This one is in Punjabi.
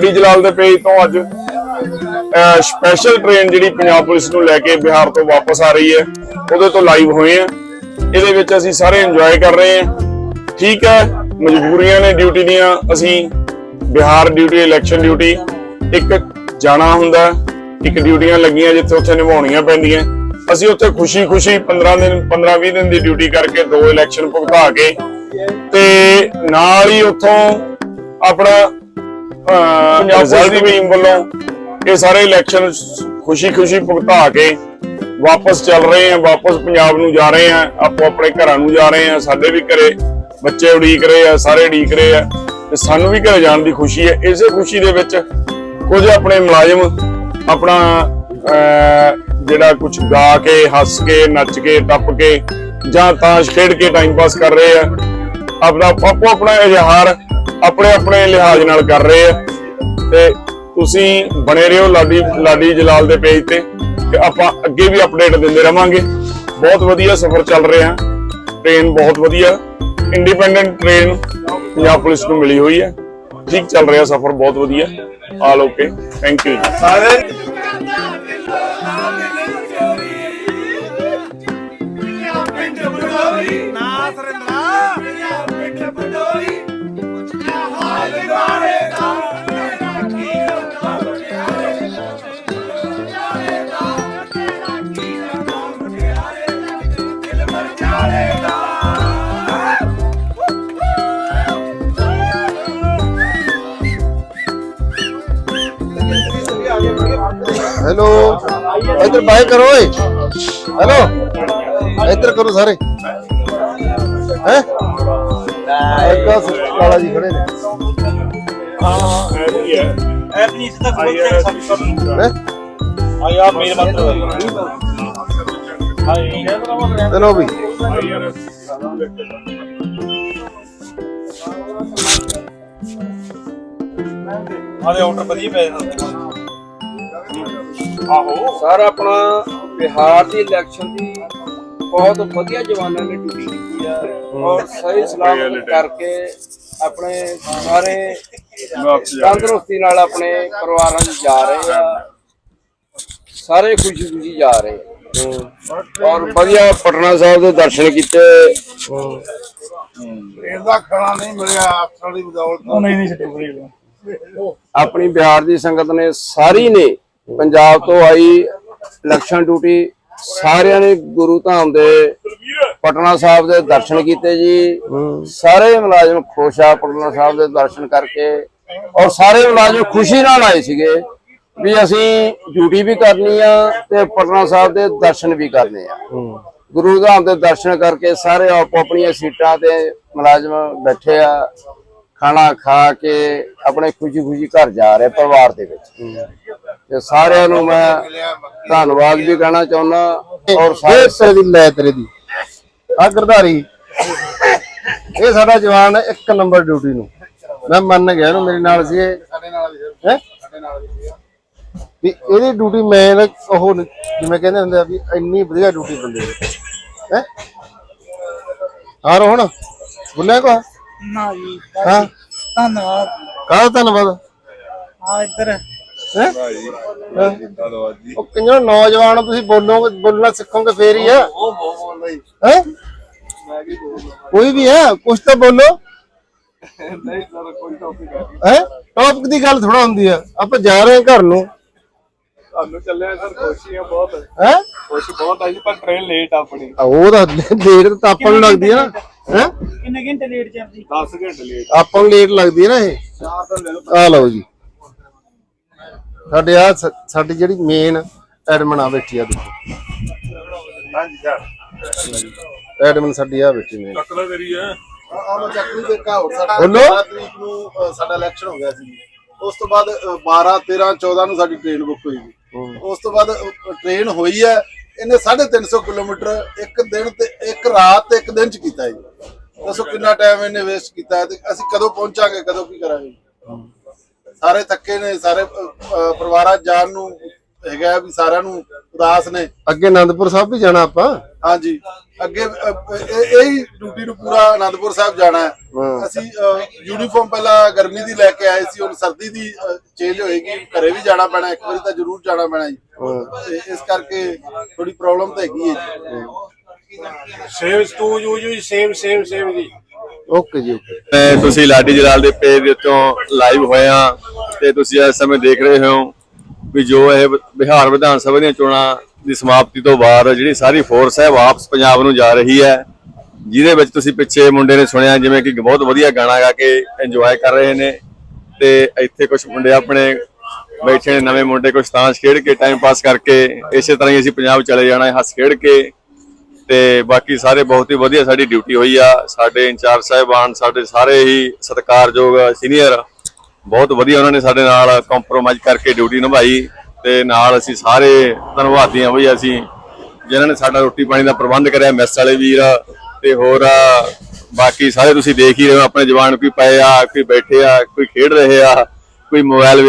ਡੀ ਜਲਾਲ ਦੇ ਪੇਜ ਤੋਂ ਅੱਜ ਸਪੈਸ਼ਲ ਟ੍ਰੇਨ ਜਿਹੜੀ ਪੰਜਾਬ ਪੁਲਿਸ ਨੂੰ ਲੈ ਕੇ ਬਿਹਾਰ ਤੋਂ ਵਾਪਸ ਆ ਰਹੀ ਹੈ, ਉਹਦੇ ਤੋਂ ਲਾਈਵ ਹੋਏ ਆ ਇਹਦੇ ਵਿੱਚ ਅਸੀਂ ਸਾਰੇ ਇੰਜੋਏ ਕਰ ਰਹੇ ਹਾਂ। ਠੀਕ ਹੈ, ਮਜਬੂਰੀਆਂ ਨੇ ਡਿਊਟੀ ਦੀਆਂ, ਅਸੀਂ ਬਿਹਾਰ ਡਿਊਟੀ ਇਲੈਕਸ਼ਨ ਡਿਊਟੀ ਇੱਕ ਜਾਣਾ ਹੁੰਦਾ, ਇੱਕ ਡਿਊਟੀਆਂ ਲੱਗੀਆਂ ਜਿੱਥੇ ਉੱਥੇ ਨਿਭਾਉਣੀਆਂ ਪੈਂਦੀਆਂ। ਅਸੀਂ ਉੱਥੇ ਖੁਸ਼ੀ-ਖੁਸ਼ੀ 15 ਦਿਨ 15-20 ਦਿਨ ਦੀ ਡਿਊਟੀ ਕਰਕੇ ਦੋ ਇਲੈਕਸ਼ਨ ਭੁਗਤਾ ਕੇ, ਤੇ ਨਾਲ ਹੀ ਉੱਥੋਂ ਆਪਣਾ ਪੰਜਾਬ ਦੀ ਟੀਮ ਵੱਲੋਂ ਇਹ ਸਾਰੇ ਇਲੈਕਸ਼ਨ ਖੁਸ਼ੀ-ਖੁਸ਼ੀ ਭੁਗਤਾ ਕੇ ਵਾਪਸ ਚੱਲ ਰਹੇ ਆ ਵਾਪਸ ਪੰਜਾਬ ਨੂੰ ਜਾ ਰਹੇ ਆ ਆਪੋ ਆਪਣੇ ਘਰਾਂ ਨੂੰ ਜਾ ਰਹੇ ਆ ਸਾਡੇ ਵੀ ਘਰੇ ਬੱਚੇ ਉਡੀਕ ਰਹੇ ਆ ਸਾਰੇ ਉਡੀਕ ਰਹੇ ਆ ਤੇ ਸਾਨੂੰ ਵੀ ਘਰੇ ਜਾਣ ਦੀ ਖੁਸ਼ੀ ਹੈ। ਇਸੇ ਖੁਸ਼ੀ ਦੇ ਵਿੱਚ ਕੁਝ ਆਪਣੇ ਮੁਲਾਜ਼ਮ ਆਪਣਾ ਅਹ, ਜਿਹੜਾ ਕੁਝ ਗਾ ਕੇ ਹੱਸ ਕੇ ਨੱਚ ਕੇ ਟੱਪ ਕੇ ਜਾਂ ਤਾਸ਼ ਖੇਡ ਕੇ ਟਾਈਮ ਪਾਸ ਕਰ ਰਹੇ ਆ। ਆਪਣਾ ਆਪੋ ਆਪਣਾ ਇਜ਼ਹਾਰ ਆਪਣੇ ਆਪਣੇ ਲਿਹਾਜ਼ ਨਾਲ ਕਰ ਰਹੇ ਆ। ਤੇ ਤੁਸੀਂ ਬਣੇ ਰਹੋ ਲਾਡੀ ਲਾਡੀ ਜਲਾਲ ਦੇ ਪੇਜ ਤੇ ਤੇ ਆਪਾਂ ਅੱਗੇ ਵੀ ਅਪਡੇਟ ਦਿੰਦੇ ਰਵਾਂਗੇ। ਬਹੁਤ ਵਧੀਆ ਸਫ਼ਰ ਚੱਲ ਰਿਹਾ। ਟ੍ਰੇਨ ਬਹੁਤ ਵਧੀਆ। ਇੰਡੀਪੈਂਡੈਂਟ ਟ੍ਰੇਨ ਪੰਜਾਬ ਪੁਲਿਸ ਨੂੰ ਮਿਲੀ ਹੋਈ ਹੈ। ਠੀਕ ਚੱਲ ਰਿਹਾ ਸਫ਼ਰ ਬਹੁਤ ਵਧੀਆ। ਆਲ ਓਕੇ ਥੈਂਕ ਯੂ ਸਾਰੇ। ਨਾ ਸਰਿੰਦਰਾ ਹੈਲੋ ਇੱਧਰ ਬਾਏ ਕਰੋ ਓਏ। ਹੈਲੋ ਇੱਧਰ ਕਰੋ ਸਾਰੇ। ਹੈ? ਇੱਕ ਕਾਲਾ ਜੀ ਖੜੇ ਨੇ। ਐਪਨੀ ਸਿੱਧਾ ਖੋਲ ਕੇ ਸਭ ਹੈ? ਆ ਯਾਰ ਮੇਰੇ ਮਤ ਚਲੋ ਵੀ ਆਲੇ ਆਰਡਰ ਵਧੀਆ ਪਏ ਆਹੋ। ਸਰ ਆਪਣਾ ਬਿਹਾਰ ਦੀ ਇਲੈਕਸ਼ਨ ਦੀ ਬਹੁਤ ਵਧੀਆ ਜਵਾਨਾਂ ਨੇ ਡਿਊਟੀ ਕੀਤੀ ਆ। ਔਰ ਸਹੀ ਸਲਾਮਤ ਕਰਕੇ ਆਪਣੇ ਸਾਰੇ ਤੰਦਰੁਸਤੀ ਨਾਲ ਆਪਣੇ ਪਰਿਵਾਰਾਂ ਨੂੰ ਜਾ ਰਹੇ ਆ। ਸਾਰੇ ਖੁਸ਼ੀ ਖੁਸ਼ੀ ਜਾ ਰਹੇ ਆ। ਔਰ ਵਧੀਆ ਪਟਨਾ ਸਾਹਿਬ ਦੇ ਦਰਸ਼ਨ ਕੀਤੇ। ਇਹਦਾ ਖਾਣਾ ਨਹੀਂ ਮਿਲਿਆ ਅਫਸਰਾਂ ਦੀ ਬਦੌਲਤ। ਨਹੀਂ ਨਹੀਂ ਛੱਡੋ ਆਪਣੀ ਬਿਹਾਰ ਦੀ ਸੰਗਤ ਨੇ ਸਾਰੀ ਨੇ ਪੰਜਾਬ ਤੋਂ ਆਈ ਇਲੈਕਸ਼ਨ ਡਿਊਟੀ ਸਾਰਿਆਂ ਨੇ ਗੁਰੂ ਧਾਮ ਦੇ ਪਟਨਾ ਸਾਹਿਬ ਦੇ ਦਰਸ਼ਨ ਕੀਤੇ ਜੀ। ਸਾਰੇ ਮੁਲਾਜ਼ਮ ਖੁਸ਼ ਆ ਪਟਨਾ ਸਾਹਿਬ ਦੇ ਦਰਸ਼ਨ ਕਰਕੇ ਔਰ ਸਾਰੇ ਮੁਲਾਜ਼ਮ ਖੁਸ਼ੀ ਨਾਲ ਆਏ ਸੀਗੇ ਵੀ ਅਸੀਂ ਡਿਊਟੀ ਵੀ ਕਰਨੀ ਆ ਤੇ ਪਟਨਾ ਸਾਹਿਬ ਦੇ ਦਰਸ਼ਨ ਵੀ ਕਰਨੇ ਆ। ਗੁਰੂ ਧਾਮ ਦੇ ਦਰਸ਼ਨ ਕਰਕੇ ਸਾਰੇ ਆਪੋ ਆਪਣੀਆਂ ਸੀਟਾਂ ਤੇ ਮੁਲਾਜ਼ਮ ਬੈਠੇ ਆ, ਖਾਣਾ ਖਾ ਕੇ ਆਪਣੇ ਖੁਸ਼ੀ ਖੁਸ਼ੀ ਘਰ ਜਾ ਰਹੇ ਪਰਿਵਾਰ ਦੇ ਵਿੱਚ। ਤੇ ਸਾਰਿਆਂ ਨੂੰ ਮੈਂ ਧੰਨਵਾਦ ਵੀ ਕਹਿਣਾ ਚਾਹੁੰਦਾ ਔਰ ਸਾਰੇ ਤੇਰੇ ਦੀ ਲੈ ਤੇਰੇ ਦੀ। ਆ ਗਰਧਾਰੀ ਇਹ ਸਾਡਾ ਜਵਾਨ ਹੈ ਇੱਕ ਨੰਬਰ ਡਿਊਟੀ ਨੂੰ। ਮੈਂ ਮੰਨ ਗਿਆ ਇਹਨੂੰ ਮੇਰੇ ਨਾਲ ਸੀ ਇਹ। ਸਾਡੇ ਨਾਲ ਹੈ? ਵੀ ਇਹਦੀ ਡਿਊਟੀ ਮੈਂ ਉਹ ਜਿਵੇਂ ਕਹਿੰਦੇ ਹੁੰਦੇ ਆ ਵੀ ਇੰਨੀ ਵਧੀਆ ਡਿਊਟੀ ਬੰਦੇ ਦੀ ਹੈ? ਰੋਹਣ ਬੁੱਲੇ ਕੋ? ਨਾ ਜੀ ਹਾਂ। ਧੰਨਵਾਦ। ਕਾਹਦਾ ਧੰਨਵਾਦ? ਆ ਇੱਧਰ। ਹੈ? ਉਹ ਕਿੰਨੇ ਨੌਜਵਾਨ ਹੋ, ਤੁਸੀਂ ਬੋਲੋਗੇ ਬੋਲਣਾ ਸਿੱਖੋਗੇ ਫੇਰ ਹੀ ਆ। ਹੈ ਕੋਈ ਵੀ ਹੈ ਕੁਛ ਤਾਂ ਬੋਲੋ। ਹੈ ਟੌਪਿਕ ਦੀ ਗੱਲ ਥੋੜਾ ਹੁੰਦੀ ਆ। ਆਪਾਂ ਜਾ ਰਹੇ ਹਾਂ ਘਰ ਨੂੰ। ਤੁਹਾਨੂੰ ਚੱਲਿਆ ਸਰ ਖੁਸ਼ੀਆਂ ਬਹੁਤ। ਹੈ? ਖੁਸ਼ੀ ਬਹੁਤ ਆਈ ਪਰ ਟ੍ਰੇਨ ਲੇਟ ਆਪਣੀ। ਉਹ ਤਾਂ ਲੇਟ ਤਾਂ ਆਪਾਂ ਨੂੰ ਲੱਗਦੀ ਆ ਨਾ। ਹੈ? ਕਿੰਨੇ ਘੰਟੇ ਲੇਟ ਚੱਲਦੀ? 10 ਘੰਟੇ ਲੇਟ ਆਪਾਂ ਨੂੰ ਲੇਟ ਲੱਗਦੀ ਹੈ ਨਾ ਇਹ। ਆ ਲਓ ਜੀ। ਸਾਡੇ ਆ ਸਾਡੀ ਜਿਹੜੀ ਮੇਨ ਐਡਮਨ ਆ ਬੈਠੀ ਆ ਦੇਖੋ ਹਾਂਜੀ ਸਰ ਐਡਮਨ ਸਾਡੀ ਆ ਬੈਠੀ ਮੇਨ ਤਕਲਾ ਤੇਰੀ ਹੈ ਆਮ ਚੱਕਰੀ ਦੇ ਘਾਉ ਸਾਡਾ ਬੋਲੋ। 12 ਤਰੀਕ ਨੂੰ ਅ, ਸਾਡਾ ਇਲੈਕਸ਼ਨ ਹੋ ਗਿਆ ਸੀ। ਉਸ ਤੋਂ ਬਾਅਦ ਅ, 12 13 14 ਨੂੰ ਸਾਡੀ ਟ੍ਰੇਨ ਬੁੱਕ ਹੋਈ ਸੀ ਉਸ ਤੋਂ ਬਾਅਦ ਟ੍ਰੇਨ ਹੋਈ ਹੈ ਇਹਨੇ 350 ਕਿਲੋਮੀਟਰ ਇੱਕ ਦਿਨ ਤੇ ਇੱਕ ਰਾਤ ਤੇ ਇੱਕ ਦਿਨ ਚ ਕੀਤਾ ਹੈ ਜੀ। ਦੱਸੋ ਕਿੰਨਾ ਟਾਈਮ ਇਹਨੇ ਵੇਸਟ ਕੀਤਾ ਹੈ ਤੇ ਅਸੀਂ ਕਦੋਂ ਪਹੁੰਚਾਂਗੇ ਕਦੋਂ ਕੀ ਕਰਾਂਗੇ ਸਾਰੇ ਥੱਕੇ ਨੇ ਸਾਰੇ ਪਰਿਵਾਰਾਂ ਜਾਣ ਨੂੰ ਹੈਗਾ ਵੀ ਸਾਰਿਆਂ ਨੂੰ ਉਦਾਸ ਨੇ। ਅੱਗੇ ਆਨੰਦਪੁਰ ਸਾਹਿਬ ਵੀ ਜਾਣਾ ਆਪਾਂ? ਹਾਂਜੀ। ਅੱਗੇ ਇਹ ਹੀ ਡਿਊਟੀ ਨੂੰ ਪੂਰਾ ਆਨੰਦਪੁਰ ਸਾਹਿਬ ਜਾਣਾ ਹੈ। ਅਸੀਂ ਯੂਨੀਫਾਰਮ ਪਹਿਲਾਂ ਗਰਮੀ ਦੀ ਲੈ ਕੇ ਆਏ ਸੀ ਹੁਣ ਸਰਦੀ ਦੀ ਚੇਂਜ ਹੋਏਗੀ। ਘਰੇ ਵੀ ਜਾਣਾ ਪੈਣਾ ਇੱਕ ਵਾਰੀ ਤਾਂ ਜ਼ਰੂਰ ਜਾਣਾ ਪੈਣਾ ਜੀ। ਇਸ ਕਰਕੇ ਥੋੜੀ ਪ੍ਰੋਬਲਮ ਤਾਂ ਹੈਗੀ ਹੈ ਜੀ। Save to you you save save save ਜੀ। ਓਕੇ ਜੀ ਓਕੇ ਤੁਸੀਂ ਲਾਡੀ ਜਲਾਲ ਦੇ ਪੇਜ ਦੇ ਉੱਤੋਂ ਲਾਈਵ ਹੋਏ ਆ ਤੇ ਤੁਸੀਂ ਇਸ ਸਮੇਂ ਦੇਖ ਰਹੇ ਹੋ ਵੀ ਜੋ ਇਹ ਬਿਹਾਰ ਵਿਧਾਨ ਸਭਾ ਦੀਆਂ ਚੋਣਾਂ ਦੀ ਸਮਾਪਤੀ ਤੋਂ ਬਾਅਦ ਜਿਹੜੀ ਸਾਰੀ ਫੋਰਸ ਹੈ ਵਾਪਸ ਪੰਜਾਬ ਨੂੰ ਜਾ ਰਹੀ ਹੈ। ਜਿਹਦੇ ਵਿੱਚ ਤੁਸੀਂ ਪਿੱਛੇ ਮੁੰਡੇ ਨੇ ਸੁਣਿਆ, ਜਿਵੇਂ ਕਿ ਬਹੁਤ ਵਧੀਆ ਗਾਣਾ ਗਾ ਕੇ ਇੰਜੋਏ ਕਰ ਰਹੇ ਨੇ ਤੇ ਇੱਥੇ ਕੁਝ ਮੁੰਡੇ ਆਪਣੇ ਬੈਠੇ ਨੇ, ਨਵੇਂ ਮੁੰਡੇ ਕੁਝ ਤਾਂਸ਼ ਖੇਡ ਕੇ ਟਾਈਮ ਪਾਸ ਕਰਕੇ, ਇਸੇ ਤਰ੍ਹਾਂ ਹੀ ਅਸੀਂ ਪੰਜਾਬ ਚਲੇ ਜਾਣਾ ਹੈ ਹੱਸ ਖੇਡ ਕੇ ਤੇ ਬਾਕੀ ਸਾਰੇ ਬਹੁਤ ਹੀ ਵਧੀਆ ਸਾਡੀ ਡਿਊਟੀ ਹੋਈ ਆ। ਸਾਡੇ ਇੰਚਾਰਜ ਸਾਹਿਬਾਨ, ਸਾਡੇ ਸਾਰੇ ਹੀ ਸਤਿਕਾਰਯੋਗ ਸੀਨੀਅਰ ਬਹੁਤ ਵਧੀਆ ਉਹਨਾਂ ਨੇ ਸਾਡੇ ਨਾਲ ਕੰਪਰੋਮਾਈਜ਼ ਕਰਕੇ ਡਿਊਟੀ ਨਿਭਾਈ ਤੇ ਨਾਲ ਅਸੀਂ ਸਾਰੇ ਧੰਨਵਾਦੀ ਹਾਂ ਬਈ ਅਸੀਂ ਜਿਨ੍ਹਾਂ ਨੇ ਸਾਡਾ ਰੋਟੀ ਪਾਣੀ ਦਾ ਪ੍ਰਬੰਧ ਕਰਿਆ, ਮੈਸ ਵਾਲੇ ਵੀਰ ਤੇ ਹੋਰ, ਬਾਕੀ ਸਾਰੇ ਤੁਸੀਂ ਦੇਖ ਹੀ ਰਹੇ ਹੋ, ਆਪਣੇ ਜਵਾਨ ਕੋਈ ਪਏ ਆ, ਕੋਈ ਬੈਠੇ ਆ, ਕੋਈ ਖੇਡ ਰਹੇ ਆ, ਕੋਈ ਮੋਬਾਈਲ